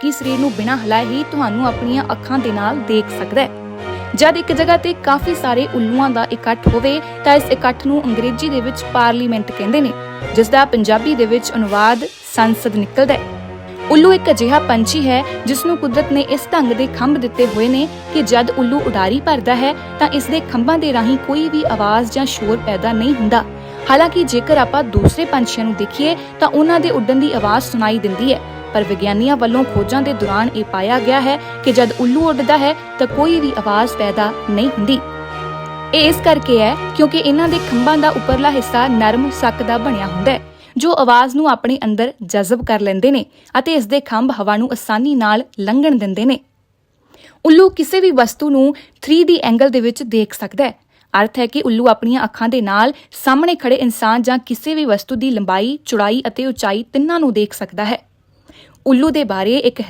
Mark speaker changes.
Speaker 1: ਬਾਕੀ ਸਰੀਰ ਨੂੰ ਬਿਨਾਂ ਹਿਲਾਏ ਹੀ ਤੁਹਾਨੂੰ ਆਪਣੀਆਂ ਅੱਖਾਂ ਦੇ ਨਾਲ ਦੇਖ ਸਕਦਾ ਹੈ। ਜਦ ਇੱਕ ਜਗ੍ਹਾ ਤੇ ਕਾਫੀ ਸਾਰੇ ਉੱਲੂਆਂ ਦਾ ਇਕੱਠ ਹੋਵੇ, ਤਾਂ ਇਸ ਇਕੱਠ ਨੂੰ ਅੰਗਰੇਜ਼ੀ ਦੇ ਵਿੱਚ ਪਾਰਲੀਮੈਂਟ ਕਹਿੰਦੇ ਨੇ ਜਿਸ ਦਾ ਪੰਜਾਬੀ ਦੇ ਵਿੱਚ ਅਨੁਵਾਦ ਸੰਸਦ ਨਿਕਲਦਾ ਹੈ। ਉੱਲੂ ਇੱਕ ਅਜਿਹਾ ਪੰਛੀ ਹੈ ਜਿਸ ਨੂੰ ਕੁਦਰਤ ਨੇ ਇਸ ਢੰਗ ਦੇ ਖੰਭ ਦਿੱਤੇ ਹੋਏ ਨੇ ਕਿ ਜਦ ਉੱਲੂ ਉਡਾਰੀ ਭਰਦਾ ਹੈ, ਤਾਂ ਇਸ ਦੇ ਖੰਭਾਂ ਦੇ ਰਾਹੀਂ ਕੋਈ ਵੀ ਆਵਾਜ਼ ਜਾਂ ਸ਼ੋਰ ਪੈਦਾ ਨਹੀਂ ਹੁੰਦਾ। ਹਾਲਾਂਕਿ ਜੇਕਰ ਆਪਾਂ ਦੂਸਰੇ ਪੰਛੀਆਂ ਨੂੰ ਦੇਖੀਏ, ਤਾਂ ਉਹਨਾਂ ਦੇ ਉੱਡਣ ਦੀ ਆਵਾਜ਼ ਸੁਣਾਈ ਦਿੰਦੀ ਹੈ। ਪਰ ਵਿਗਿਆਨੀਆਂ ਵੱਲੋਂ ਖੋਜਾਂ ਦੇ ਦੌਰਾਨ ਇਹ ਪਾਇਆ ਗਿਆ ਹੈ ਕਿ ਜਦ ਉੱਲੂ ਉੱਡਦਾ ਹੈ ਤਾਂ ਕੋਈ ਵੀ ਆਵਾਜ਼ ਪੈਦਾ ਨਹੀਂ ਹੁੰਦੀ। ਇਹ ਇਸ ਕਰਕੇ ਹੈ ਕਿਉਂਕਿ ਇਹਨਾਂ ਦੇ ਖੰਭਾਂ ਦਾ ਉੱਪਰਲਾ ਹਿੱਸਾ ਨਰਮ ਸੱਕ ਦਾ ਬਣਿਆ ਹੁੰਦਾ ਹੈ ਜੋ ਆਵਾਜ਼ ਨੂੰ ਆਪਣੇ ਅੰਦਰ ਜਜ਼ਬ ਕਰ ਲੈਂਦੇ ਨੇ ਅਤੇ ਇਸ ਦੇ ਖੰਭ ਹਵਾ ਨੂੰ ਆਸਾਨੀ ਨਾਲ ਲੰਘਣ ਦਿੰਦੇ ਨੇ। ਉੱਲੂ ਕਿਸੇ ਵੀ ਵਸਤੂ ਨੂੰ 3D ਐਂਗਲ ਦੇ ਵਿੱਚ ਦੇਖ ਸਕਦਾ ਹੈ। ਅਰਥ ਹੈ ਕਿ ਉੱਲੂ ਆਪਣੀਆਂ ਅੱਖਾਂ ਦੇ ਨਾਲ ਸਾਹਮਣੇ ਖੜੇ ਇਨਸਾਨ ਜਾਂ ਕਿਸੇ ਵੀ ਵਸਤੂ ਦੀ ਲੰਬਾਈ, ਚੌੜਾਈ ਅਤੇ ਉਚਾਈ ਤਿੰਨਾਂ ਨੂੰ ਦੇਖ ਸਕਦਾ ਹੈ। ਉੱਲੂ ਦੇ ਬਾਰੇ ਇੱਕ